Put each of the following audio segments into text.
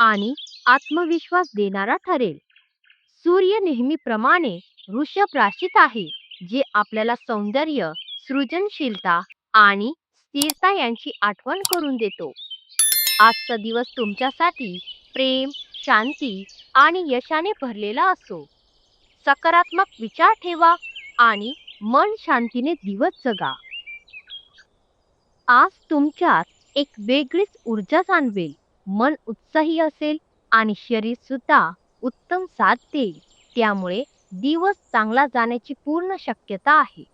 आणि आत्मविश्वास देणारा ठरेल. सूर्य नेहमीप्रमाणे वृषभ राशीत आहे जे आपल्याला सौंदर्य सृजनशीलता आणि स्थिरता यांची आठवण करून देतो. आजचा दिवस तुमच्यासाठी प्रेम शांती आणि यशाने भरलेला असो. सकारात्मक विचार ठेवा आणि मन शांतीने दिवस जगा. आज तुमच्यात एक वेगळीच ऊर्जा जाणवेल. मन उत्साही असेल आणि शरीर सुद्धा उत्तम साथ देईल. त्यामुळे दिवस चांगला जाण्याची पूर्ण शक्यता आहे.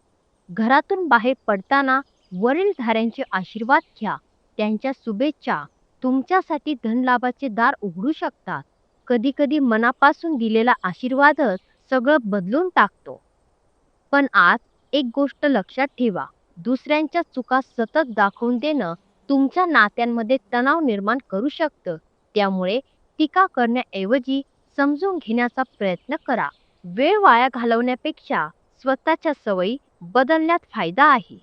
घरातून बाहेर पडताना वडीलधाऱ्यांचे आशीर्वाद घ्या. त्यांच्या शुभेच्छा तुमच्यासाठी धनलाभाचे दार उघडू शकतात. कधीकधी मनापासून दिलेला आशीर्वादच सगळं बदलून टाकतो. पण आज एक गोष्ट लक्षात ठेवा. दुसऱ्यांच्या चुका सतत दाखवून देणं तुमच्या नात्यांमध्ये तणाव निर्माण करू शकतं. त्यामुळे टीका करण्याऐवजी समजून घेण्याचा प्रयत्न करा. वेळ वाया घालवण्यापेक्षा स्वतःच्या सवयी बदलण्यात फायदा आहे.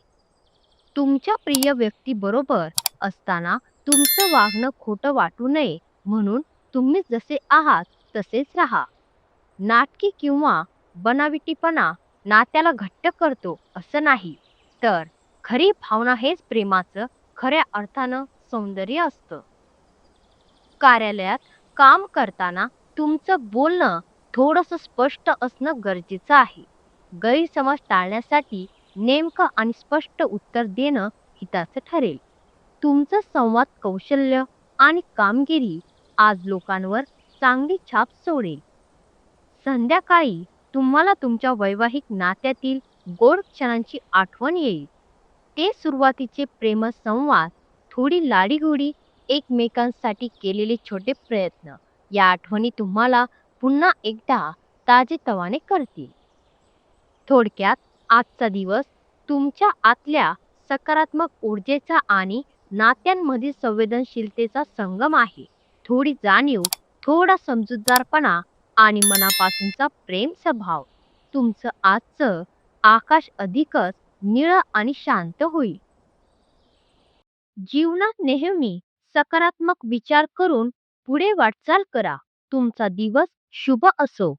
तुमच्या प्रिय व्यक्तीबरोबर असताना तुमचं वागणं खोटं वाटू नये म्हणून तुम्ही जसे आहात तसेच राहा. नाटकी किंवा बनावटीपणा नात्याला घट्ट करतो असं नाही. तर खरी भावना हेच प्रेमाचं खऱ्या अर्थानं सौंदर्य असतं. कार्यालयात काम करताना तुमचं बोलणं थोडंसं स्पष्ट असणं गरजेचं आहे. गैरसमज टाळण्यासाठी नेमकं आणि स्पष्ट उत्तर देणं हिताचं ठरेल. तुमचं संवाद कौशल्य आणि कामगिरी आज लोकांवर चांगली छाप सोडेल. संध्याकाळी तुम्हाला तुमच्या वैवाहिक नात्यातील गोड क्षणांची आठवण येईल. ते सुरुवातीचे प्रेम संवाद थोडी लाडीगोडी एकमेकांसाठी केलेले छोटे प्रयत्न या आठवणी तुम्हाला पुन्हा एकदा ताजेतवाने करतील. थोडक्यात आजचा दिवस तुमच्या आतल्या सकारात्मक ऊर्जेचा आणि नात्यांमधील संवेदनशीलतेचा संगम आहे. थोडी जाणीव थोडा समजूतदारपणा आणि मनापासूनचा प्रेम स्वभाव. तुमचं आजचं आकाश अधिकच निळ आणि शांत होईल. जीवनात नेहमी सकारात्मक विचार करून पुढे वाटचाल करा. तुमचा दिवस शुभ असो.